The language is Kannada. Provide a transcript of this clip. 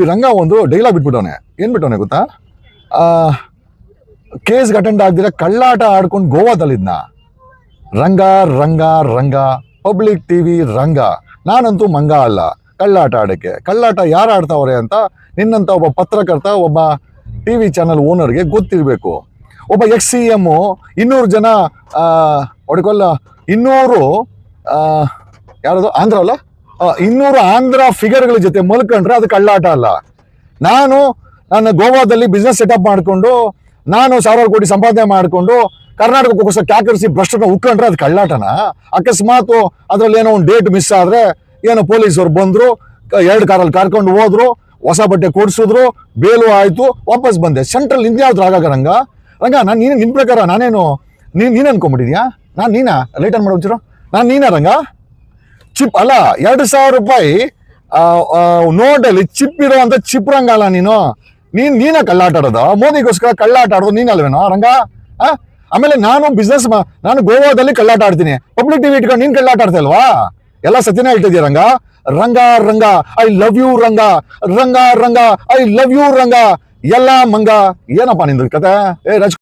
ಈ ರಂಗ ಒಂದು ಡೈಲಾಗ್ ಬಿಟ್ಬಿಟ್ಟವನೆ. ಏನು ಬಿಟ್ಟವನೆ ಗೊತ್ತಾ? ಕೇಸ್ ಅಟೆಂಡ್ ಆಗ್ದಿರ ಕಳ್ಳಾಟ ಆಡ್ಕೊಂಡು ಗೋವಾದಲ್ಲಿದ್ನ. ರಂಗ ರಂಗ ರಂಗ ಪಬ್ಲಿಕ್ ಟಿವಿ ರಂಗ. ನಾನಂತೂ ಮಂಗ ಅಲ್ಲ, ಕಳ್ಳಾಟ ಆಡಕ್ಕೆ. ಕಳ್ಳಾಟ ಯಾರು ಆಡ್ತಾವ್ರೆ ಅಂತ ನಿನ್ನಂತ ಒಬ್ಬ ಪತ್ರಕರ್ತ, ಒಬ್ಬ ಟಿವಿ ಚಾನಲ್ ಓನರ್ಗೆ ಗೊತ್ತಿರಬೇಕು. ಒಬ್ಬ ಎಕ್ಸ್ ಸಿ ಎಂ ಇನ್ನೂರು ಜನ ಹೊಡ್ಕೊಲ್ಲ ಇನ್ನೂರು ಯಾರದು, ಆಂಧ್ರ ಅಲ್ಲ? ಇನ್ನೂರು ಆಂಧ್ರ ಫಿಗರ್ಗಳ ಜೊತೆ ಮಲ್ಕೊಂಡ್ರೆ ಅದು ಕಳ್ಳಾಟ ಅಲ್ಲ. ನಾನು ನನ್ನ ಗೋವಾದಲ್ಲಿ ಬಿಸ್ನೆಸ್ ಸೆಟಪ್ ಮಾಡಿಕೊಂಡು, ನಾನು ಸಾವಿರಾರು ಕೋಟಿ ಸಂಪಾದನೆ ಮಾಡಿಕೊಂಡು ಕರ್ನಾಟಕಕ್ಕೋಸ್ಕರ ಕ್ಯಾಕರಿಸಿ ಭ್ರಷ್ಟನ ಉಕ್ಕೊಂಡ್ರೆ ಅದು ಕಳ್ಳಾಟನ? ಅಕಸ್ಮಾತ್ ಅದರಲ್ಲಿ ಏನೋ ಒಂದು ಡೇಟ್ ಮಿಸ್ ಆದ್ರೆ, ಏನೋ ಪೊಲೀಸರು ಬಂದ್ರು ಎರಡು ಕಾರಲ್ಲಿ ಕರ್ಕೊಂಡು ಹೋದ್ರು, ಹೊಸ ಬಟ್ಟೆ ಕೊಡಿಸಿದ್ರು, ಬೇಲು ಆಯಿತು, ವಾಪಸ್ ಬಂದೆ. ಸೆಂಟ್ರಲ್ ಇನ್ಯಾವ್ದು ಆಗಾಗ ರಂಗ ರಂಗ, ನಾನು ನೀನು ನಿನ್ ಪ್ರಕಾರ ನಾನೇನು ನೀನು ನೀನು ಅನ್ಕೊಂಬಿಟ್ಟಿದ್ಯಾ ನಾನು ನೀನಾ? ಲೈಟ್ ಆನ್ ಮಾಡೋಚರು ನಾನು ನೀನಾ ರಂಗ? ಚಿಪ್ ಅಲ್ಲ, ಎರಡು ಸಾವಿರ ರೂಪಾಯಿ ನೋಟಲ್ಲಿ ಚಿಪ್ ಇರುವಂತ ಚಿಪ್ ರಂಗ ಅಲ್ಲ ನೀನು. ನೀನ್, ನೀನ ಕಳ್ಳಾಟ ಆಡೋದು. ಮೋದಿಗೋಸ್ಕರ ಕಳ್ಳಾಟ ಆಡೋದು ನೀನಲ್ವೇನೋ ರಂಗ? ಆಮೇಲೆ ನಾನು ಬಿಸ್ನೆಸ್ ನಾನು ಗೋವಾದಲ್ಲಿ ಕಳ್ಳಾಟ ಆಡ್ತೀನಿ. ಪಬ್ಲಿಕ್ ಟಿವಿ ಇಟ್ಕೊಂಡು ನೀನ್ ಕಳ್ಳಾಟ ಆಡ್ತಾ ಇಲ್ವಾ? ಎಲ್ಲ ಸತ್ಯನೇ ಹೇಳ್ತಿದ್ಯಾ, Ranga? Ranga Ranga I love you Ranga. Ranga Ranga I love you Ranga. ಎಲ್ಲ ಮಂಗ. ಏನಪ್ಪ ನಿಂದು ಕತೆ? ಏ, ರಾಜ್